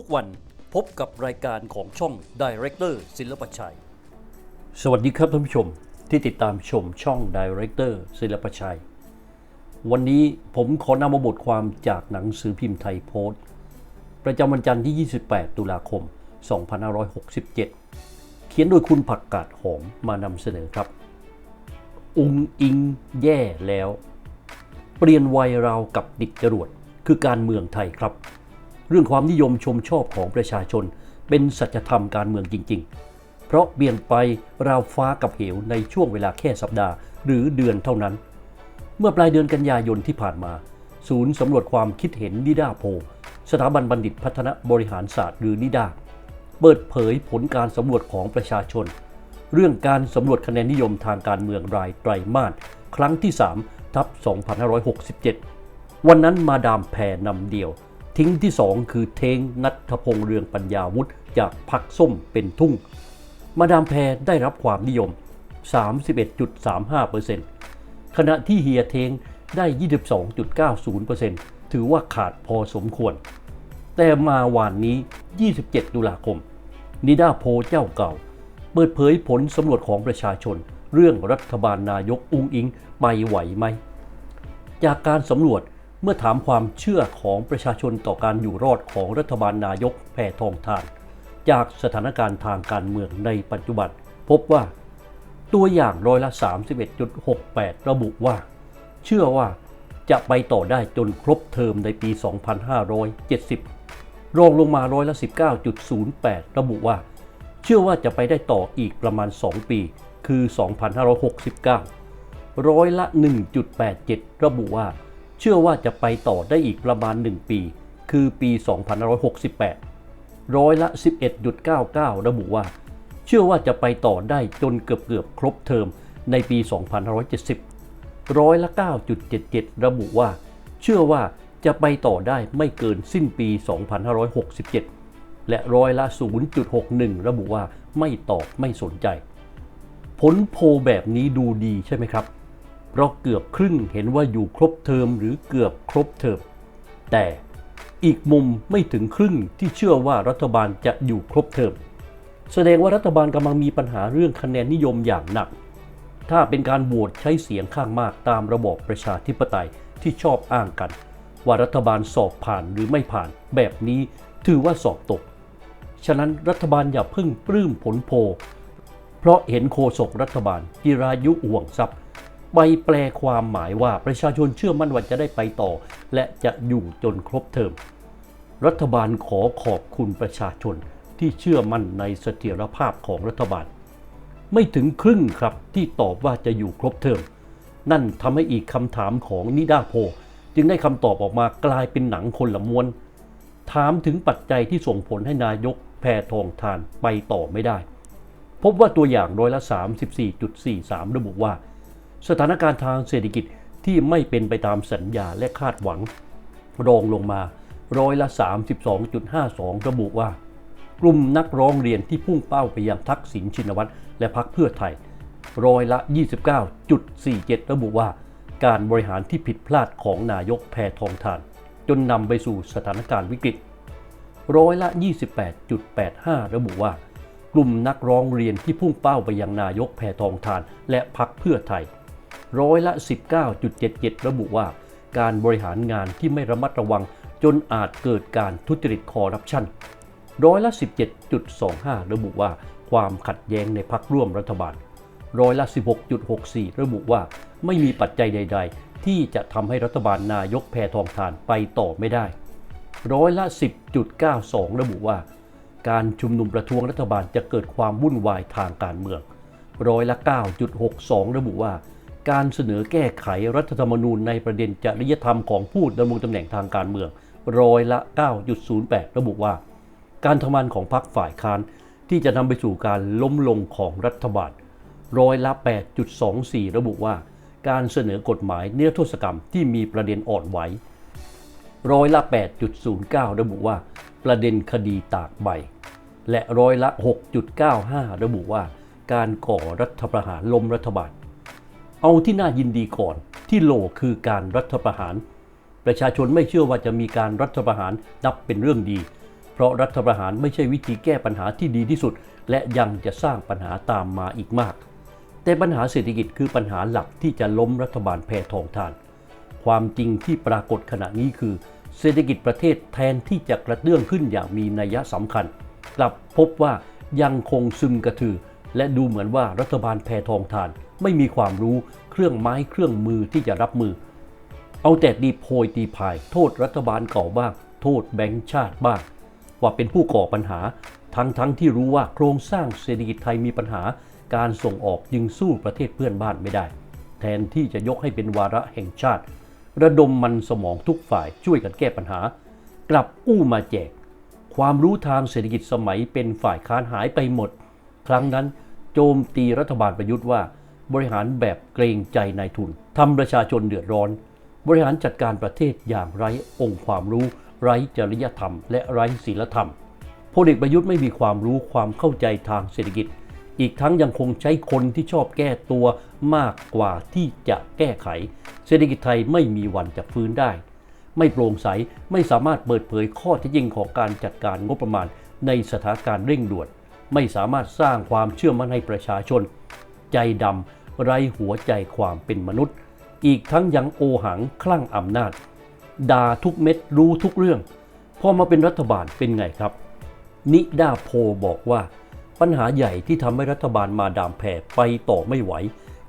ทุกวันพบกับรายการของช่อง Director ศิลปชัย สวัสดีครับท่านผู้ชมที่ติดตามชมช่อง Director ศิลปชัย วันนี้ผมขอนำมาบทความจากหนังสือพิมพ์ไทยโพสต์ ประจำวันจันทร์ที่ 28 ตุลาคม 2567 เขียนโดยคุณผักกาดหอมมานำเสนอครับ อุงอิงแย่แล้ว เปลี่ยนวัยเรากับดิดจรวดคือการเมืองไทยครับ เรื่องความนิยมชมชอบของประชาชน เป็นสัจธรรมการเมืองจริง ๆ เพราะเปลี่ยนไปราวฟ้ากับเหวในช่วงเวลาแค่สัปดาห์ หรือเดือนเท่านั้น เมื่อปลายเดือนกันยายนที่ผ่านมา ศูนย์สำรวจความคิดเห็นนิดาโพลสถาบันบัณฑิตพัฒนบริหารศาสตร์หรือนิดาเปิดเผยผลการสำรวจของประชาชน เรื่องการสำรวจคะแนนนิยมทางการเมืองรายไตรมาสครั้งที่3ทับ2567 วันนั้นมาดามแพรนำเดียว ทิ้งที่ 2 คือเทงนัทพงษ์เรืองปัญญาวุฒิจากพักส้มเป็นทุ่ง มาดามแพรได้รับความนิยม 31.35%ขณะที่เฮียเทงได้ 22.90%ถือว่าขาดพอสมควร แต่มาวานนี้ 27 ตุลาคม นิดาโพเจ้าเก่า เปิดเผยผลสำรวจของประชาชน เรื่องรัฐบาลนายกอุงอิงไปไหวไหม จากการสำรวจ เมื่อถามความเชื่อของประชาชนต่อการอยู่รอดของรัฐบาลนายกแพทองทาน จากสถานการณ์ทางการเมืองในปัจจุบัน พบว่า ตัวอย่างร้อยละ 31.68 ระบุว่า เชื่อว่าจะไปต่อได้จนครบเทอมในปี 2570 รองลงมาร้อยละ 19.08 ระบุว่า เชื่อว่าจะไปได้ต่ออีกประมาณ 2 ปี คือ 2569 ร้อยละ 1.87 ระบุว่า เชื่อว่าจะไปต่อได้อีกประมาณ 1 ปี คือปี 2568 ร้อยละ 11.99 ระบุว่า เชื่อว่าจะไปต่อได้จนเกือบเกือบครบเทอมในปี 2570 ร้อยละ 9.77 ระบุว่า เชื่อว่าจะไปต่อได้ไม่เกินสิ้นปี 2567 และร้อยละ 0.61 ระบุว่าไม่ตอบไม่สนใจ ผลโพแบบนี้ดูดีใช่ไหมครับ เพราะเกือบครึ่งเห็นว่าอยู่ครบเทอมหรือเกือบครบเทอมแต่อีกมุมไม่ถึงครึ่งที่เชื่อว่ารัฐบาลจะอยู่ครบเทอมแสดงว่ารัฐบาลกำลังมีปัญหาเรื่องคะแนนนิยมอย่างหนัก ถ้าเป็นการโหวตใช้เสียงข้างมากตามระบอบประชาธิปไตยที่ชอบอ้างกัน ว่ารัฐบาลสอบผ่านหรือไม่ผ่าน แบบนี้ถือว่าสอบตก ฉะนั้นรัฐบาลอย่าเพิ่งปลื้มผลโพเพราะเห็นโฆษกรัฐบาลจิรายุห่วงทรัพย์ ไปแปลความหมายว่าประชาชนเชื่อมั่นว่าจะได้ไปต่อ และจะอยู่จนครบเทอม รัฐบาลขอขอบคุณประชาชนที่เชื่อมั่นในเสถียรภาพของรัฐบาล ไม่ถึงครึ่งครับที่ตอบว่าจะอยู่ครบเทอม นั่นทำให้อีกคำถามของนิดาโพ จึงได้คำตอบออกมากลายเป็นหนังคนละม้วน ถามถึงปัจจัยที่ส่งผลให้นายกแพทองทานไปต่อไม่ได้ พบว่าตัวอย่างร้อยละ 34.43 ระบุว่า สถานการณ์ทางเศรษฐกิจที่ไม่เป็นไปตามสัญญาและคาดหวัง รองลงมาร้อยละ 32.52 ระบุว่า กลุ่มนักร้องเรียนที่พุ่งเป้าไปยังทักษิณชินวัตรและพรรคเพื่อไทยร้อยละ 29.47 ระบุว่า การบริหารที่ผิดพลาดของนายกแพทองทาน จนนำไปสู่สถานการณ์วิกฤตร้อยละ 28.85 ระบุว่า กลุ่มนักร้องเรียนที่พุ่งเป้าไปยังนายกแพทองทานและพรรคเพื่อไทย ร้อยละ 19.77 ระบุว่า การบริหารงานที่ไม่ระมัดระวังจนอาจเกิดการทุจริตคอร์รัปชันร้อยละ 17.25 ระบุว่า ความขัดแย้งในพักร่วมรัฐบาล ร้อยละ 16.64 ระบุว่า ไม่มีปัจจัยใด ๆ ที่จะทำให้รัฐบาลนายกแพทองทานไปต่อไม่ได้ ร้อยละ 10.92 ระบุว่า การชุมนุมประท้วงรัฐบาลจะเกิดความวุ่นวายทางการเมือง ร้อยละ 9.62 ระบุว่า การเสนอแก้ไขรัฐธรรมนูญในประเด็นจริยธรรมของผู้ดำรงตำแหน่งทางการเมืองร้อยละ 9.08 ระบุว่า การทำงานของพรรคฝ่ายค้านที่จะนำไปสู่การล้มลงของรัฐบาลร้อยละ 8.24 ระบุว่า การเสนอกฎหมายเนื้อโทษกรรมที่มีประเด็นอ่อนไหวร้อยละ 8.09 ระบุว่า ประเด็นคดีตากใบ และร้อยละ 6.95 ระบุว่า การก่อรัฐประหารล้มรัฐบาล เอาที่น่ายินดีก่อน ที่โลคือการรัฐประหาร ประชาชนไม่เชื่อว่าจะมีการรัฐประหารนับเป็นเรื่องดี เพราะรัฐประหารไม่ใช่วิธีแก้ปัญหาที่ดีที่สุด และยังจะสร้างปัญหาตามมาอีกมาก แต่ปัญหาเศรษฐกิจคือปัญหาหลักที่จะล้มรัฐบาลแพทองทาน ความจริงที่ปรากฏขณะนี้คือ เศรษฐกิจประเทศแทนที่จะกระเตื้องขึ้นอย่างมีนัยสำคัญ กลับพบว่ายังคงซึมกระทือ และดูเหมือนว่ารัฐบาลแพทองทาน ไม่มีความรู้เครื่องไม้เครื่องมือที่จะรับมือ เอาแต่ดีโพยตีพาย โทษรัฐบาลเก่าบ้าง โทษแบงก์ชาติบ้าง ว่าเป็นผู้ก่อปัญหา ทั้งทั้งที่รู้ว่าโครงสร้างเศรษฐกิจไทยมีปัญหา การส่งออกยังสู้ประเทศเพื่อนบ้านไม่ได้ แทนที่จะยกให้เป็นวาระแห่งชาติ ระดมมันสมองทุกฝ่ายช่วยกันแก้ปัญหา กลับอู้มาแจก ความรู้ทางเศรษฐกิจสมัยเป็นฝ่ายค้านหายไปหมด ครั้งนั้น โจมตีรัฐบาลประยุทธ์ว่า บริหารแบบเกรงใจนายทุนทำประชาชนเดือดร้อน บริหารจัดการประเทศอย่างไร้องค์ความรู้ ไร้จริยธรรม และไร้ศีลธรรมพลเอกประยุทธ์ไม่มีความรู้ความเข้าใจทางเศรษฐกิจ อีกทั้งยังคงใช้คนที่ชอบแก้ตัวมากกว่าที่จะแก้ไข เศรษฐกิจไทยไม่มีวันจะฟื้นได้ ไม่โปร่งใสไม่สามารถเปิดเผยข้อเท็จจริงของการจัดการงบประมาณในสถานการณ์เร่งด่วน ไม่สามารถสร้างความเชื่อมั่นให้ประชาชน ใจดำไร้หัวใจความเป็นมนุษย์ อีกทั้งยังโอหังคลั่งอำนาจด่าทุกเม็ดรู้ทุกเรื่อง พอมาเป็นรัฐบาลเป็นไงครับ นิดาโพบอกว่า ปัญหาใหญ่ที่ทำให้รัฐบาลมาดามแผ่ไปต่อไม่ไหว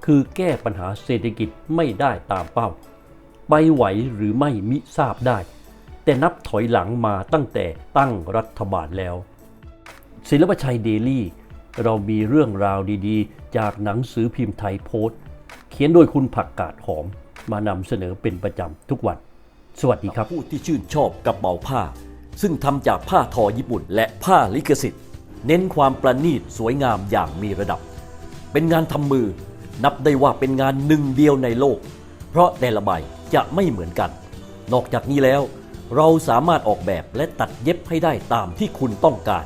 คือแก้ปัญหาเศรษฐกิจไม่ได้ตามเป้า ไปไหวหรือไม่มิทราบได้ แต่นับถอยหลังมาตั้งแต่ตั้งรัฐบาลแล้ว ศิลปชัยเดลี่ เรามีเรื่องราวดีๆ จากหนังสือพิมพ์ไทยโพสต์ เขียนโดยคุณผักกาดหอม มานำเสนอเป็นประจำทุกวัน สวัสดีครับผู้ที่ชื่นชอบกระเป๋าผ้า ซึ่งทำจากผ้าทอญี่ปุ่น และผ้าลิขสิทธิ์ เน้นความประณีตสวยงามอย่างมีระดับ เป็นงานทำมือ นับได้ว่าเป็นงานหนึ่งเดียวในโลก เพราะแต่ละใบจะไม่เหมือนกัน นอกจากนี้แล้ว เราสามารถออกแบบและตัดเย็บให้ได้ตามที่คุณต้องการ